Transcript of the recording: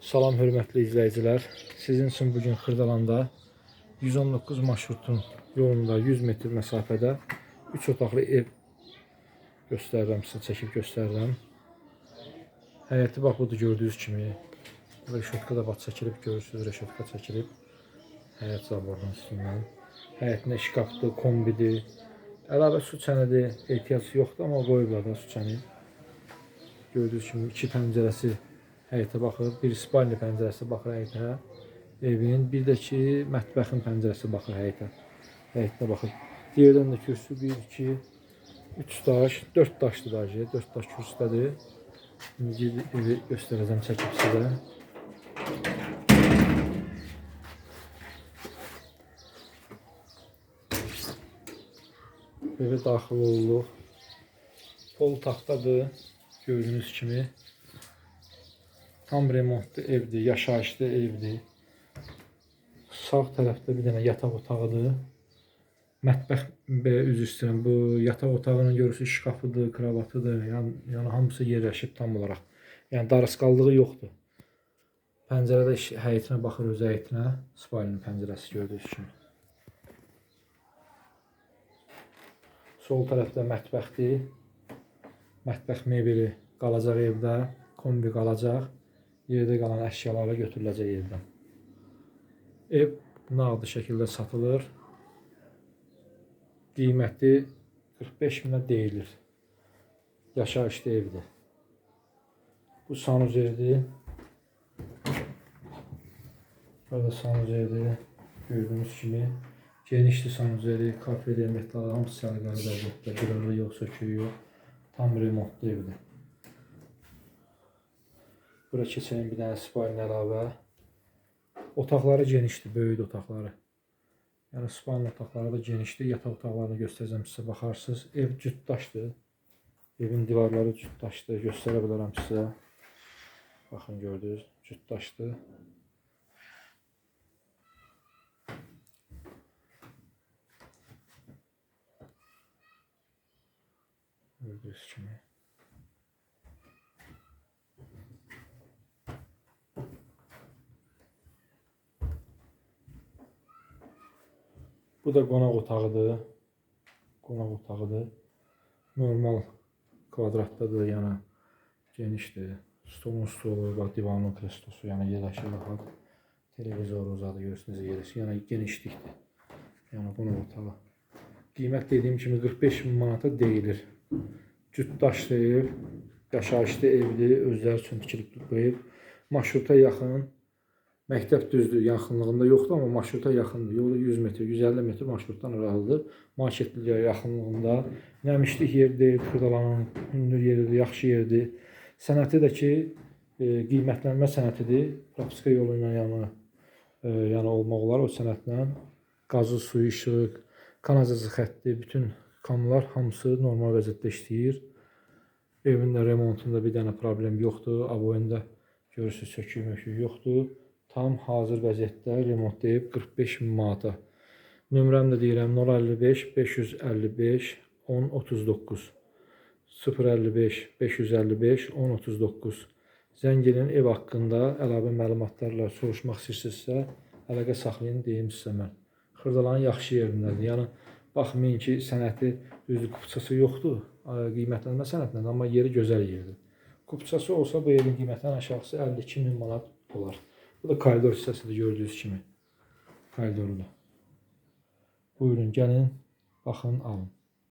Salam hörmətli izləyicilər. Sizin üçün bu Xırdalanda 119 marşrutun yolunda 100 metr məsafədə 3 otaqlı ev göstərirəm sizə, çəkib göstərirəm. Həyəti bax budur gördüyünüz kimi. Reşotka da bax çəkilib görürsüz, reşotka çəkilib. Həyət zabordan üstündən. Həyətində şkafdır, kombidir. Əlavə su çənidir, ehtiyac yoxdur, amma qoyublar da su çəni. Gördüyünüz kimi iki pəncərəsi həyətə baxır. Bir spalni pəncərəsi baxır həyətə. Evin, bir də ki mətbəxin pəncərəsi baxır həyətə. Həyətdə baxır. Yerdən də kürsü 1 2 3 daş, 4 daşdır dacı. 4 daş kürsüdədir. İndi evi göstərəcəm çəkib sizə. Evə daxil olduq. Pol taxtadır. Gördüyünüz kimi. Tam remontlu evdir, yaşayışlı evdir. Sağ tərəfdə bir dənə yataq otağıdır. Mətbəx üzr istəyirəm. Bu yataq otağının görürsüz şkafıdır, kravatıdır. Yəni, yəni hamısı yerləşib tam olaraq. Yəni darısqallığı yoxdur. Pəncərədə həyətinə baxır öz həyətinə. Spalinin pəncərəsi gördüyünüz kimi. Sol tərəfdə mətbəxdir. Mətbəx mebeli qalacaq evdə, kombi qalacaq. Yerdə qalan əşyaları götürüləcək evdən. Ev nağdı şəkildə satılır. Qiyməti 45 minə deyilir. Yaşayışlı evdir. Bu sanuzerdir. Burada sanuzerdir. Gördüyünüz kimi genişli sanuzeri, kafeli, metal hamısı səliqəli vəziyyətdə. Qırığı yox, söküyü yox. Tam remontlu evdir. Bura keçən bir dənə spalin əlavə. Otaqları genişdir, böyük otaqları. Yəni spalin otaqları da genişdir. Yataq otaqlarını göstərəcəm sizə baxarsınız. Ev cütdaşdır. Evin divarları cütdaşdır. Göstərə bilərəm sizə. Baxın gördünüz, cütdaşdır. Gördüyünüz kimi. Bu da qonaq otağıdır. Qonaq otağıdır. Normal kvadratdadır, yəni genişdir. Stolun stolu, bax divanın kreslosu, yəni yerləşir rahat. Televizoru zadı görürsünüz yerisi, yəni genişlikdir. Yəni qonaq otağı. Qiymət dediyim kimi 45 min manata deyilir. Cütdaşlı ev, yaşayışlı evdir, özləri üçün tikilib bu ev. Marşruta yaxın, Məktəb düzdür, yaxınlığında yoxdur, amma marşruta yaxındır. Yolu 100 metr, 150 metr marşrutdan aralıdır. Marketliyə yaxınlığında. Nəmişlik yerdir, Xırdalanın hündür yeridir, yaxşı yerdir. Sənəti də ki, e, qiymətlənmə sənətidir. Propiska yolu ilə yəni, e, yəni olmaq olar o sənətlə. Qazı, suyu, işıq, kanalizasiya xətti, bütün kanallar hamısı normal vəziyyətdə işləyir. Evin də remontunda bir dənə problem yoxdur. Aboyunda görürsüz söküyü möküyü yoxdur. Tam hazır vəziyyətdə remontlayıb 45 min manata. Nömrəmi də deyirəm 055 555 1039 055 555 1039 Zəng edin ev haqqında əlavə məlumatlarla soruşmaq istəyirsinizsə əlaqə saxlayın deyim sizə mən. Xırdalanın yaxşı yerindədir. Yəni baxmayın ki, sənəti düzdür kupçası yoxdur, qiymətlənmə sənətindən, amma yeri gözəl yerdir. Kupçası olsa bu evin qiymətinin aşağısı 52 min manat olar. Bu da koridor hissəsidir gördüyünüz kimi. Koridorda. Buyurun gəlin, baxın, alın.